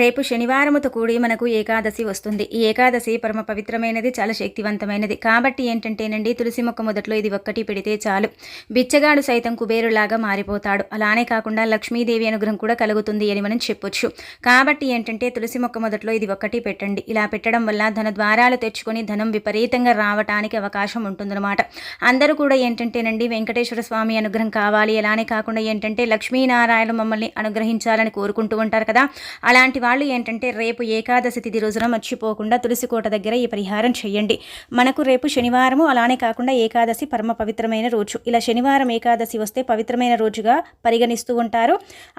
రేపు శనివారముతో కూడి మనకు ఏకాదశి వస్తుంది. ఈ ఏకాదశి పరమ పవిత్రమైనది చాలా శక్తివంతమైనది. కాబట్టి ఏంటంటేనండి తులసి మొక్క మొదట్లో ఇది ఒక్కటి పెడితే చాలు. బిచ్చగాడు సైతం కుబేరులాగా మారిపోతాడు. అలానే కాకుండా లక్ష్మీదేవి అనుగ్రహం కూడా కలుగుతుంది అని మనం చెప్పొచ్చు. కాబట్టి ఏంటంటే తులసి మొక్క మొదట్లో ఇది ఒక్కటి పెట్టండి. ఇలా పెట్టడం వల్ల ధన ద్వారాలు తెచ్చుకొని ధనం విపరీతంగా రావటానికి అవకాశం ఉంటుందన్నమాట. అందరూ కూడా ఏంటంటేనండి వెంకటేశ్వర స్వామి అనుగ్రహం కావాలి. అలానే కాకుండా ఏంటంటే లక్ష్మీనారాయణ మమ్మల్ని అనుగ్రహించాలని కోరుకుంటూ ఉంటారు కదా. అలాంటి వాళ్ళు ఏంటంటే రేపు ఏకాదశి తిథి రోజున మర్చిపోకుండా తులసికోట దగ్గర ఈ పరిహారం చేయండి. మనకు రేపు శనివారము అలానే కాకుండా ఏకాదశి పరమ పవిత్రమైన రోజు. ఇలా శనివారం ఏకాదశి వస్తే పవిత్రమైన రోజుగా పరిగణిస్తూ ఉంటారు.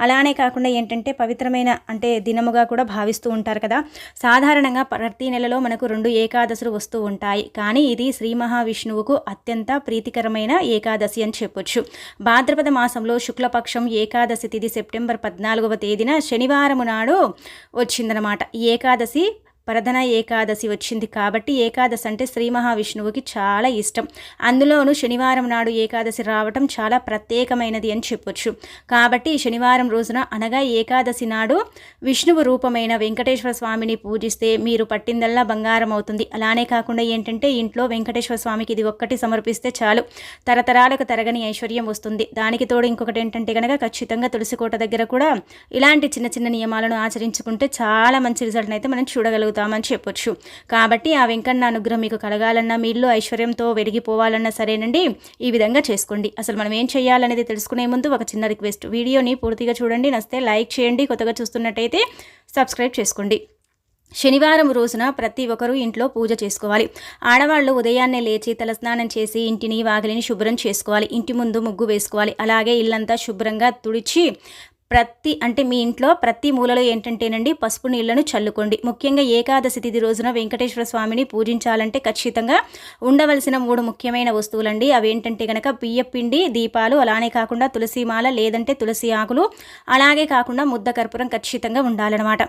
అలానే కాకుండా ఏంటంటే పవిత్రమైన అంటే దినముగా కూడా భావిస్తూ ఉంటారు కదా. సాధారణంగా ప్రతి నెలలో మనకు రెండు ఏకాదశులు వస్తూ ఉంటాయి. కానీ ఇది శ్రీ మహావిష్ణువుకు అత్యంత ప్రీతికరమైన ఏకాదశి అని చెప్పొచ్చు. భాద్రపద మాసంలో శుక్లపక్షం ఏకాదశి తిథి సెప్టెంబర్ పద్నాలుగవ తేదీన శనివారం నాడు వచ్చిందనమాట. ఏకాదశి పరధన ఏకాదశి వచ్చింది కాబట్టి ఏకాదశి అంటే శ్రీ మహావిష్ణువుకి చాలా ఇష్టం. అందులోనూ శనివారం నాడు ఏకాదశి రావటం చాలా ప్రత్యేకమైనది అని చెప్పొచ్చు. కాబట్టి శనివారం రోజున అనగా ఏకాదశి నాడు విష్ణువు రూపమైన వెంకటేశ్వర స్వామిని పూజిస్తే మీరు పట్టిందల్లా బంగారం అవుతుంది. అలానే కాకుండా ఏంటంటే ఇంట్లో వెంకటేశ్వర స్వామికి ఇది ఒక్కటి సమర్పిస్తే చాలు. తరతరాలకు తరగని ఐశ్వర్యం వస్తుంది. దానికి తోడు ఇంకొకటి ఏంటంటే కనుక ఖచ్చితంగా తులసికోట దగ్గర కూడా ఇలాంటి చిన్న చిన్న నియమాలను ఆచరించుకుంటే చాలా మంచి రిజల్ట్ అయితే మనం చూడగలుగుతాం. అవుతామని చెప్పొచ్చు. కాబట్టి ఆ వెంకన్న అనుగ్రహం మీకు కలగాలన్నా మీ ఇల్లు ఐశ్వర్యంతో వెలిగిపోవాలన్నా సరేనండి. ఈ విధంగా చేసుకోండి. అసలు మనం ఏం చేయాలనేది తెలుసుకునే ముందు ఒక చిన్న రిక్వెస్ట్. వీడియోని పూర్తిగా చూడండి. నస్తే లైక్ చేయండి. కొత్తగా చూస్తున్నట్టయితే సబ్స్క్రైబ్ చేసుకోండి. శనివారం రోజున ప్రతి ఒక్కరూ ఇంట్లో పూజ చేసుకోవాలి. ఆడవాళ్ళు ఉదయాన్నే లేచి తలస్నానం చేసి ఇంటిని వాకిలిని శుభ్రం చేసుకోవాలి. ఇంటి ముందు ముగ్గు వేసుకోవాలి. అలాగే ఇల్లంతా శుభ్రంగా తుడిచి ప్రతి అంటే మీ ఇంట్లో ప్రతి మూలలో ఏంటంటేనండి పసుపు నీళ్ళను చల్లుకోండి. ముఖ్యంగా ఏకాదశి తిథి రోజున వెంకటేశ్వర స్వామిని పూజించాలంటే ఖచ్చితంగా ఉండవలసిన మూడు ముఖ్యమైన వస్తువులండి. అవి ఏంటంటే కనుక బియ్యపిండి దీపాలు అలానే కాకుండా తులసిమాల లేదంటే తులసి ఆకులు అలాగే కాకుండా ముద్ద కర్పూరం ఖచ్చితంగా ఉండాలన్నమాట.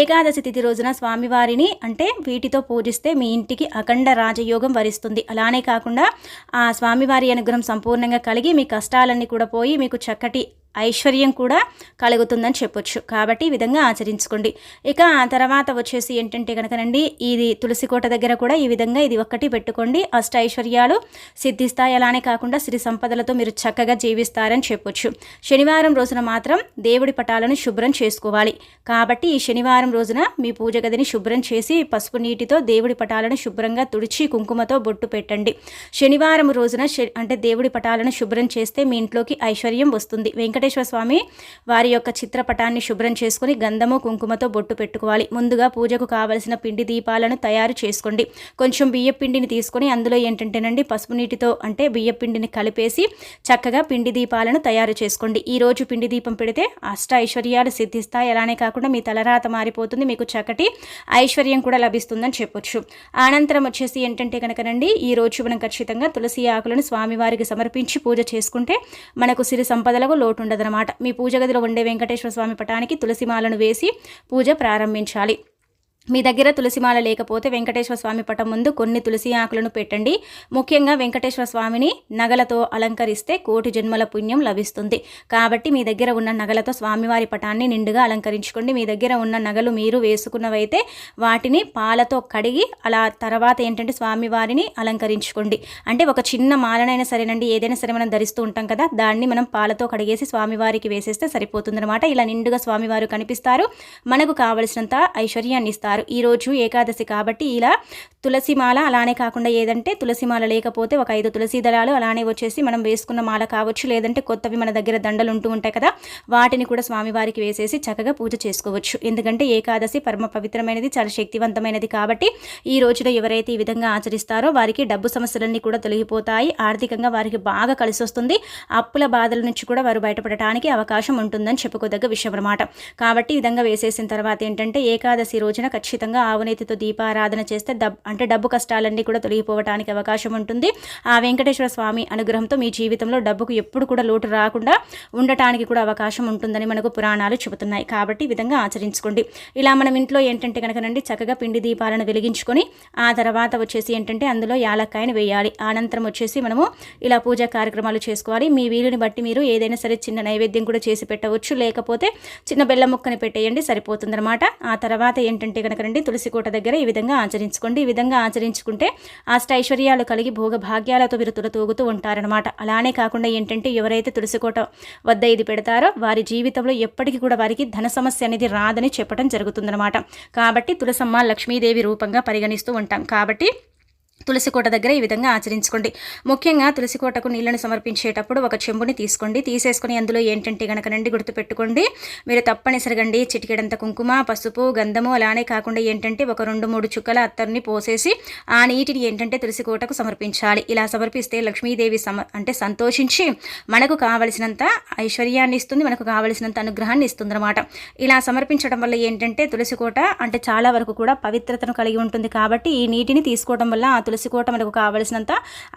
ఏకాదశి తిథి రోజున స్వామివారిని అంటే వీటితో పూజిస్తే మీ ఇంటికి అఖండ రాజయోగం వరిస్తుంది. అలానే కాకుండా ఆ స్వామివారి అనుగ్రహం సంపూర్ణంగా కలిగి మీ కష్టాలన్నీ కూడా పోయి మీకు చక్కటి ఐశ్వర్యం కూడా కలుగుతుందని చెప్పొచ్చు. కాబట్టి ఈ విధంగా ఆచరించుకోండి. ఇక ఆ తర్వాత వచ్చేసి ఏంటంటే కనుకనండి ఇది తులసి కోట దగ్గర కూడా ఈ విధంగా ఇది ఒక్కటి పెట్టుకోండి. అష్ట ఐశ్వర్యాలు సిద్ధిస్తాయి. అలానే కాకుండా సిరి సంపదలతో మీరు చక్కగా జీవిస్తారని చెప్పొచ్చు. శనివారం రోజున మాత్రం దేవుడి పటాలను శుభ్రం చేసుకోవాలి. కాబట్టి ఈ శనివారం రోజున మీ పూజ గదిని శుభ్రం చేసి పసుపు నీటితో దేవుడి పటాలను శుభ్రంగా తుడిచి కుంకుమతో బొట్టు పెట్టండి. శనివారం రోజున అంటే దేవుడి పటాలను శుభ్రం చేస్తే మీ ఇంట్లోకి ఐశ్వర్యం వస్తుంది. వెంకట వెంకటేశ్వర స్వామి వారి యొక్క చిత్రపటాన్ని శుభ్రం చేసుకుని గంధము కుంకుమతో బొట్టు పెట్టుకోవాలి. ముందుగా పూజకు కావలసిన పిండి దీపాలను తయారు చేసుకోండి. కొంచెం బియ్య పిండిని తీసుకొని అందులో ఏంటంటేనండి పసుపు నీటితో అంటే బియ్య పిండిని కలిపేసి చక్కగా పిండి దీపాలను తయారు చేసుకోండి. ఈ రోజు పిండి దీపం పెడితే అష్ట ఐశ్వర్యాలు సిద్ధిస్తాయి. అలానే కాకుండా మీ తలరాత మారిపోతుంది. మీకు చక్కటి ఐశ్వర్యం కూడా లభిస్తుందని చెప్పొచ్చు. అనంతరం వచ్చేసి ఏంటంటే కనుకనండి ఈ రోజు మనం ఖచ్చితంగా తులసి ఆకులను స్వామివారికి సమర్పించి పూజ చేసుకుంటే మనకు సిరి సంపదలకు లోటు ఉండదనమాట మీ పూజ గదిలో ఉండే వెంకటేశ్వర స్వామి పటానికి తులసిమాలను వేసి పూజ ప్రారంభించాలి. మీ దగ్గర తులసిమాల లేకపోతే వెంకటేశ్వర స్వామి పటం ముందు కొన్ని తులసి ఆకులను పెట్టండి. ముఖ్యంగా వెంకటేశ్వర స్వామిని నగలతో అలంకరిస్తే కోటి జన్మల పుణ్యం లభిస్తుంది. కాబట్టి మీ దగ్గర ఉన్న నగలతో స్వామివారి పటాన్ని నిండుగా అలంకరించుకోండి. మీ దగ్గర ఉన్న నగలు మీరు వేసుకున్నవైతే వాటిని పాలతో కడిగి అలా తర్వాత ఏంటంటే స్వామివారిని అలంకరించుకోండి. అంటే ఒక చిన్న మాలనైనా సరేనండి ఏదైనా సరే మనం ధరిస్తూ ఉంటాం కదా దాన్ని మనం పాలతో కడిగేసి స్వామివారికి వేసేస్తే సరిపోతుందన్నమాట. ఇలా నిండుగా స్వామివారు కనిపిస్తారు. మనకు కావలసినంత ఐశ్వర్యాన్ని ఇస్తారు. చేస్తారు ఈరోజు ఏకాదశి కాబట్టి ఇలా తులసిమాల అలానే కాకుండా ఏదంటే తులసిమాల లేకపోతే ఒక ఐదు తులసి దళాలు అలానే వచ్చేసి మనం వేసుకున్న మాల కావచ్చు లేదంటే కొత్తవి మన దగ్గర దండలు ఉంటూ ఉంటాయి కదా వాటిని కూడా స్వామివారికి వేసేసి చక్కగా పూజ చేసుకోవచ్చు. ఎందుకంటే ఏకాదశి పరమ పవిత్రమైనది చాలా శక్తివంతమైనది కాబట్టి ఈ రోజులో ఎవరైతే ఈ విధంగా ఆచరిస్తారో వారికి డబ్బు సమస్యలన్నీ కూడా తొలగిపోతాయి ఆర్థికంగా వారికి బాగా కలిసి వస్తుంది అప్పుల బాధల నుంచి కూడా వారు బయటపడటానికి అవకాశం ఉంటుందని చెప్పుకోదగ్గ విషయం అనమాట కాబట్టి ఈ విధంగా వేసేసిన తర్వాత ఏంటంటే ఏకాదశి రోజున ఖచ్చితంగా ఆవునేతితో దీపారాధన చేస్తే దబ్ అంటే డబ్బు కష్టాలన్నీ కూడా తొలగిపోవడానికి అవకాశం ఉంటుంది. ఆ వెంకటేశ్వర స్వామి అనుగ్రహంతో మీ జీవితంలో డబ్బుకు ఎప్పుడు కూడా లోటు రాకుండా ఉండటానికి కూడా అవకాశం ఉంటుందని మనకు పురాణాలు చెబుతున్నాయి. కాబట్టి ఈ విధంగా ఆచరించుకోండి. ఇలా మనం ఇంట్లో ఏంటంటే కనుకనండి చక్కగా పిండి దీపాలను వెలిగించుకొని ఆ తర్వాత వచ్చేసి ఏంటంటే అందులో యాలక్కాయను వేయాలి. అనంతరం వచ్చేసి మనము ఇలా పూజా కార్యక్రమాలు చేసుకోవాలి. మీ వీలుని బట్టి మీరు ఏదైనా సరే చిన్న నైవేద్యం కూడా చేసి పెట్టవచ్చు. లేకపోతే చిన్న బెల్లం ముక్కని పెట్టేయండి సరిపోతుందన్నమాట. ఆ తర్వాత ఏంటంటే కనుకనండి తులసి కోట దగ్గర ఈ విధంగా ఆచరించుకోండి. ఈ విధంగా ఆచరించుకుంటే అష్టైశ్వర్యాలు కలిగి భోగ భాగ్యాలతో మీరు తులతూగుతూ ఉంటారనమాట అలానే కాకుండా ఏంటంటే ఎవరైతే తులసికోట వద్ద ఇది పెడతారో వారి జీవితంలో ఎప్పటికీ కూడా వారికి ధన సమస్య అనేది రాదని చెప్పడం జరుగుతుందనమాట కాబట్టి తులసమ్మ లక్ష్మీదేవి రూపంగా పరిగణిస్తూ ఉంటాం. కాబట్టి తులసికోట దగ్గర ఈ విధంగా ఆచరించుకోండి. ముఖ్యంగా తులసికోటకు నీళ్ళను సమర్పించేటప్పుడు ఒక చెంబుని తీసుకోండి. తీసేసుకుని అందులో ఏంటంటే గనక నండి గుర్తుపెట్టుకోండి మీరు తప్పనిసరిగండి చిటికెడంత కుంకుమ పసుపు గంధము అలానే కాకుండా ఏంటంటే ఒక రెండు మూడు చుక్కల అత్తర్ని పోసేసి ఆ నీటిని ఏంటంటే తులసికోటకు సమర్పించాలి. ఇలా సమర్పిస్తే లక్ష్మీదేవి సమ అంటే సంతోషించి మనకు కావలసినంత ఐశ్వర్యాన్ని ఇస్తుంది మనకు కావలసినంత అనుగ్రహాన్ని ఇస్తుందన్నమాట. ఇలా సమర్పించడం వల్ల ఏంటంటే తులసికోట అంటే చాలా వరకు కూడా పవిత్రతను కలిగి ఉంటుంది కాబట్టి ఈ నీటిని తీసుకోవడం వల్ల ఆ తులసి కోట మనకు కావలసినంత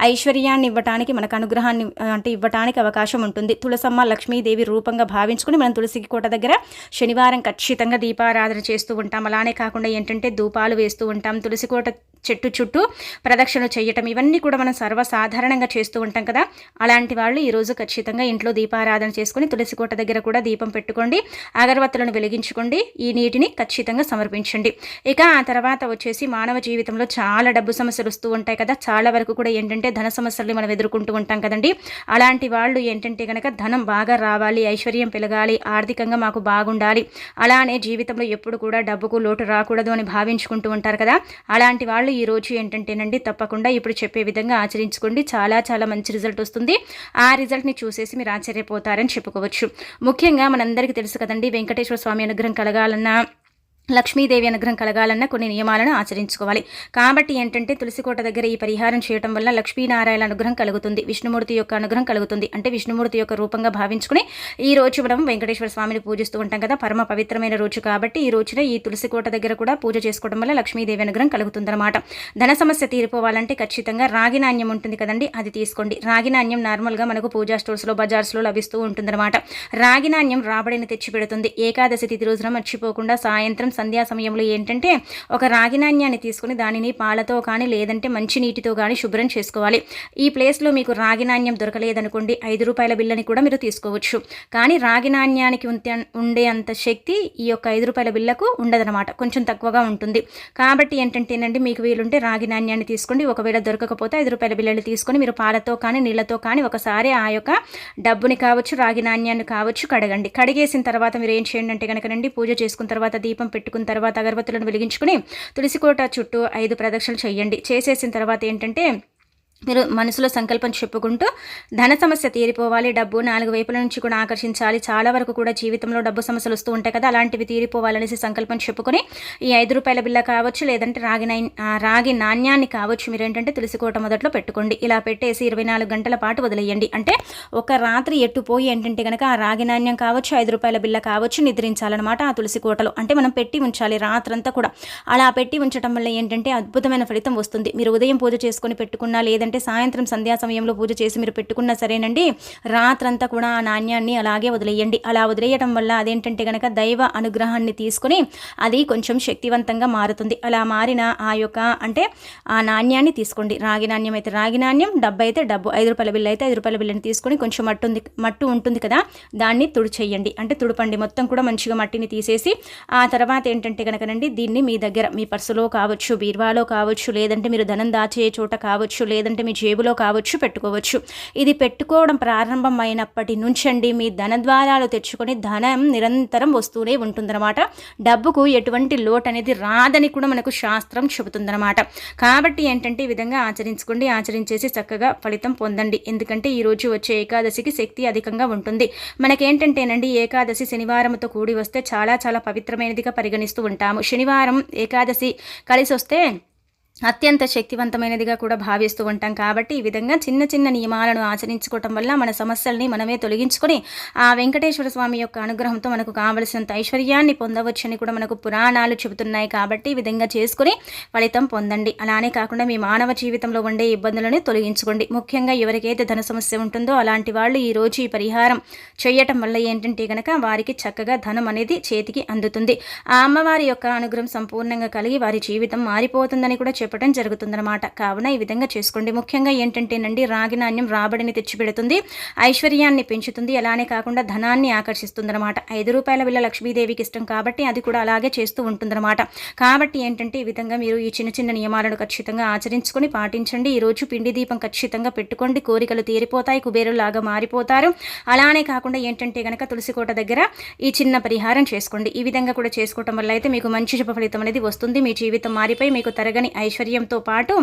ఐశ్వర్యాన్ని ఇవ్వటానికి మనకు అనుగ్రహాన్ని అంటే ఇవ్వటానికి అవకాశం ఉంటుంది. తులసమ్మ లక్ష్మీదేవి రూపంగా భావించుకుని మనం తులసి కోట దగ్గర శనివారం ఖచ్చితంగా దీపారాధన చేస్తూ ఉంటాం. అలానే కాకుండా ఏంటంటే ధూపాలు వేస్తూ ఉంటాం. తులసి కోట చెట్టు చుట్టూ ప్రదక్షిణలు చేయటం. ఇవన్నీ కూడా మనం సర్వసాధారణంగా చేస్తూ ఉంటాం కదా. అలాంటి వాళ్ళు ఈరోజు ఖచ్చితంగా ఇంట్లో దీపారాధన చేసుకుని తులసి కోట దగ్గర కూడా దీపం పెట్టుకోండి. అగరవత్తులను వెలిగించుకోండి. ఈ నీటిని ఖచ్చితంగా సమర్పించండి. ఇక ఆ తర్వాత వచ్చేసి మానవ జీవితంలో చాలా డబ్బు సమస్యలు వస్తూ ఉంటాయి కదా. చాలా వరకు కూడా ఏంటంటే ధన సమస్యల్ని మనం ఎదుర్కొంటూ ఉంటాం కదండి. అలాంటి వాళ్ళు ఏంటంటే కనుక ధనం బాగా రావాలి ఐశ్వర్యం పెరగాలి ఆర్థికంగా మాకు బాగుండాలి. అలానే జీవితంలో ఎప్పుడు కూడా డబ్బుకు లోటు రాకూడదు అని భావించుకుంటూ ఉంటారు కదా. అలాంటి వాళ్ళు ఈ రోజు ఏంటంటేనండి తప్పకుండా ఇప్పుడు చెప్పే విధంగా ఆచరించుకోండి. చాలా చాలా మంచి రిజల్ట్ వస్తుంది. ఆ రిజల్ట్ని చూసేసి మీరు ఆశ్చర్యపోతారని చెప్పుకోవచ్చు. ముఖ్యంగా మనందరికీ తెలుసు కదండి వెంకటేశ్వర స్వామి అనుగ్రహం కలగాలన్నా లక్ష్మీదేవి అనుగ్రహం కలగాలన్న కొన్ని నియమాలను ఆచరించుకోవాలి. కాబట్టి ఏంటంటే తులసికోట దగ్గర ఈ పరిహారం చేయడం వల్ల లక్ష్మీనారాయణ అనుగ్రహం కలుగుతుంది. విష్ణుమూర్తి యొక్క అనుగ్రహం కలుగుతుంది. అంటే విష్ణుమూర్తి యొక్క రూపంగా భావించుకుని ఈ రోజు మనం వెంకటేశ్వర స్వామిని పూజిస్తూ ఉంటాం కదా పరమ పవిత్రమైన రోజు కాబట్టి ఈ రోజున ఈ తులసికోట దగ్గర కూడా పూజ చేసుకోవడం వల్ల లక్ష్మీదేవి అనుగ్రహం కలుగుతుందన్నమాట. ధన సమస్య తీరిపోవాలంటే ఖచ్చితంగా రాగి నాణ్యం ఉంటుంది కదండి అది తీసుకోండి. రాగి నాణ్యం నార్మల్గా మనకు పూజా స్టోర్స్లో బజార్స్లో లభిస్తూ ఉంటుందన్నమాట. రాగి నాణ్యం రాబడిని తెచ్చిపెడుతుంది. ఏకాదశి తిథి రోజున మర్చిపోకుండా సాయంత్రం సంధ్యా సమయంలో ఏంటంటే ఒక రాగి నాణ్యాన్ని తీసుకుని దానిని పాలతో కానీ లేదంటే మంచి నీటితో కానీ శుభ్రం చేసుకోవాలి. ఈ ప్లేస్లో మీకు రాగి నాణ్యం దొరకలేదనుకోండి ఐదు రూపాయల బిల్లని కూడా మీరు తీసుకోవచ్చు. కానీ రాగి నాణ్యానికి ఉండే అంత శక్తి ఈ యొక్క ఐదు రూపాయల బిల్లకు ఉండదనమాట కొంచెం తక్కువగా ఉంటుంది. కాబట్టి ఏంటంటేనండి మీకు వీలుంటే రాగి నాణ్యాన్ని తీసుకోండి. ఒకవేళ దొరకకపోతే ఐదు రూపాయల బిల్లలు తీసుకొని మీరు పాలతో కానీ నీళ్ళతో కానీ ఒకసారి ఆ యొక్క డబ్బుని కావచ్చు రాగి నాణ్యాన్ని కావచ్చు కడగండి. కడిగేసిన తర్వాత మీరు ఏం చేయండి అంటే కనుకనండి పూజ చేసుకున్న తర్వాత దీపం పెట్టి పెట్టుకున్న తర్వాత అగరబత్తులను వెలిగించుకుని తులసికోట చుట్టూ ఐదు ప్రదక్షిణలు చేయండి. చేసేసిన తర్వాత ఏంటంటే మీరు మనసులో సంకల్పం చెప్పుకుంటూ ధన సమస్య తీరిపోవాలి డబ్బు నాలుగు వైపుల నుంచి కూడా ఆకర్షించాలి. చాలా వరకు కూడా జీవితంలో డబ్బు సమస్యలు వస్తూ ఉంటాయి కదా అలాంటివి తీరిపోవాలనేసి సంకల్పం చెప్పుకొని ఈ ఐదు రూపాయల బిల్ల కావచ్చు లేదంటే రాగి రాగి నాణ్యాన్ని కావచ్చు మీరు ఏంటంటే తులసికోట మొదట్లో పెట్టుకోండి. ఇలా పెట్టేసి ఇరవై నాలుగు గంటల పాటు వదిలేయండి. అంటే ఒక రాత్రి ఎట్టుపోయి ఏంటంటే కనుక ఆ రాగి నాణ్యం కావచ్చు ఐదు రూపాయల బిల్ల కావచ్చు నిద్రించాలన్నమాట ఆ తులసి కోటలో. అంటే మనం పెట్టి ఉంచాలి రాత్రంతా కూడా. అలా పెట్టి ఉంచడం వల్ల ఏంటంటే అద్భుతమైన ఫలితం వస్తుంది. మీరు ఉదయం పూజ చేసుకొని పెట్టుకున్నా లేదంటే లేదంటే సాయంత్రం సంధ్యా సమయంలో పూజ చేసి మీరు పెట్టుకున్నా సరేనండి రాత్రంతా కూడా ఆ నాణ్యాన్ని అలాగే వదిలేయండి. అలా వదిలేయటం వల్ల అదేంటంటే కనుక దైవ అనుగ్రహాన్ని తీసుకుని అది కొంచెం శక్తివంతంగా మారుతుంది. అలా మారిన ఆ యొక్క అంటే ఆ నాణ్యాన్ని తీసుకోండి. రాగి నాణ్యం అయితే రాగి నాణ్యం డబ్బు అయితే డబ్బు. ఐదు రూపాయల బిల్లు అయితే ఐదు రూపాయల బిల్లుని తీసుకొని కొంచెం మట్టు ఉంది మట్టు ఉంటుంది కదా దాన్ని తుడిచేయండి. అంటే తుడపండి మొత్తం కూడా మంచిగా మట్టిని తీసేసి ఆ తర్వాత ఏంటంటే కనుకనండి దీన్ని మీ దగ్గర మీ పర్సులో కావచ్చు బీర్వాలో కావచ్చు లేదంటే మీరు ధనం దాచే చోట కావచ్చు లేదంటే లేదంటే మీ జేబులో కావచ్చు పెట్టుకోవచ్చు. ఇది పెట్టుకోవడం ప్రారంభమైనప్పటి నుంచండి మీ ధన ద్వారాలు తెచ్చుకొని ధనం నిరంతరం వస్తూనే ఉంటుందన్నమాట. డబ్బుకు ఎటువంటి లోటు అనేది రాదని కూడా మనకు శాస్త్రం చెబుతుందన్నమాట. కాబట్టి ఏంటంటే ఈ విధంగా ఆచరించుకోండి ఆచరించేసి చక్కగా ఫలితం పొందండి. ఎందుకంటే ఈరోజు వచ్చే ఏకాదశికి శక్తి అధికంగా ఉంటుంది. మనకేంటంటేనండి ఏకాదశి శనివారంతో కూడి వస్తే చాలా చాలా పవిత్రమైనదిగా పరిగణిస్తూ ఉంటాము. శనివారం ఏకాదశి కలిసి వస్తే అత్యంత శక్తివంతమైనదిగా కూడా భావిస్తూ ఉంటాం. కాబట్టి ఈ విధంగా చిన్న చిన్న నియమాలను ఆచరించుకోవటం వల్ల మన సమస్యల్ని మనమే తొలగించుకొని ఆ వెంకటేశ్వర స్వామి యొక్క అనుగ్రహంతో మనకు కావలసినంత ఐశ్వర్యాన్ని పొందవచ్చని కూడా మనకు పురాణాలు చెబుతున్నాయి. కాబట్టి ఈ విధంగా చేసుకుని ఫలితం పొందండి. అలానే కాకుండా మీ మానవ జీవితంలో ఉండే ఇబ్బందులను తొలగించుకోండి. ముఖ్యంగా ఎవరికైతే ధన సమస్య ఉంటుందో అలాంటి వాళ్ళు ఈ రోజు ఈ పరిహారం చేయటం వల్ల ఏంటంటే కనుక వారికి చక్కగా ధనం అనేది చేతికి అందుతుంది. ఆ అమ్మవారి యొక్క అనుగ్రహం సంపూర్ణంగా కలిగి వారి జీవితం మారిపోతుందని కూడా చెప్పడం జరుగుతుందన్నమాట. కావున ఈ విధంగా చేసుకోండి. ముఖ్యంగా ఏంటంటేనండి రాగి నాణ్యం రాబడిని తెచ్చిపెడుతుంది ఐశ్వర్యాన్ని పెంచుతుంది అలానే కాకుండా ధనాన్ని ఆకర్షిస్తుందన్నమాట. ఐదు రూపాయల విల్ల లక్ష్మీదేవికి ఇష్టం కాబట్టి అది కూడా అలాగే చేస్తూ ఉంటుందన్నమాట. కాబట్టి ఏంటంటే ఈ విధంగా మీరు ఈ చిన్న చిన్న నియమాలను ఖచ్చితంగా ఆచరించుకొని పాటించండి. ఈరోజు పిండి దీపం ఖచ్చితంగా పెట్టుకోండి. కోరికలు తీరిపోతాయి కుబేరులాగా మారిపోతారు. అలానే కాకుండా ఏంటంటే కనుక తులసికోట దగ్గర ఈ చిన్న పరిహారం చేసుకోండి. ఈ విధంగా కూడా చేసుకోవటం వల్ల అయితే మీకు మంచి శుభ ఫలితం అనేది వస్తుంది. మీ జీవితం మారిపోయి మీకు తరగని ఐశ్వర్యం ఐశ్వర్యంతో పాటు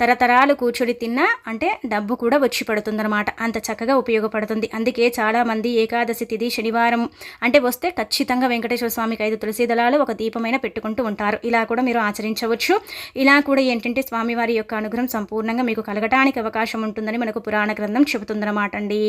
తరతరాలు కూర్చుడి తిన్నా అంటే డబ్బు కూడా వచ్చి పడుతుందన్నమాట. అంత చక్కగా ఉపయోగపడుతుంది. అందుకే చాలామంది ఏకాదశి తిథి శనివారం అంటే వస్తే ఖచ్చితంగా వెంకటేశ్వర స్వామికి ఐదు తులసి దళాలు ఒక దీపమైన పెట్టుకుంటూ ఉంటారు. ఇలా కూడా మీరు ఆచరించవచ్చు. ఇలా కూడా ఏంటంటే స్వామివారి యొక్క అనుగ్రహం సంపూర్ణంగా మీకు కలగటానికి అవకాశం ఉంటుందని మనకు పురాణ గ్రంథం చెబుతుందన్నమాట అండి.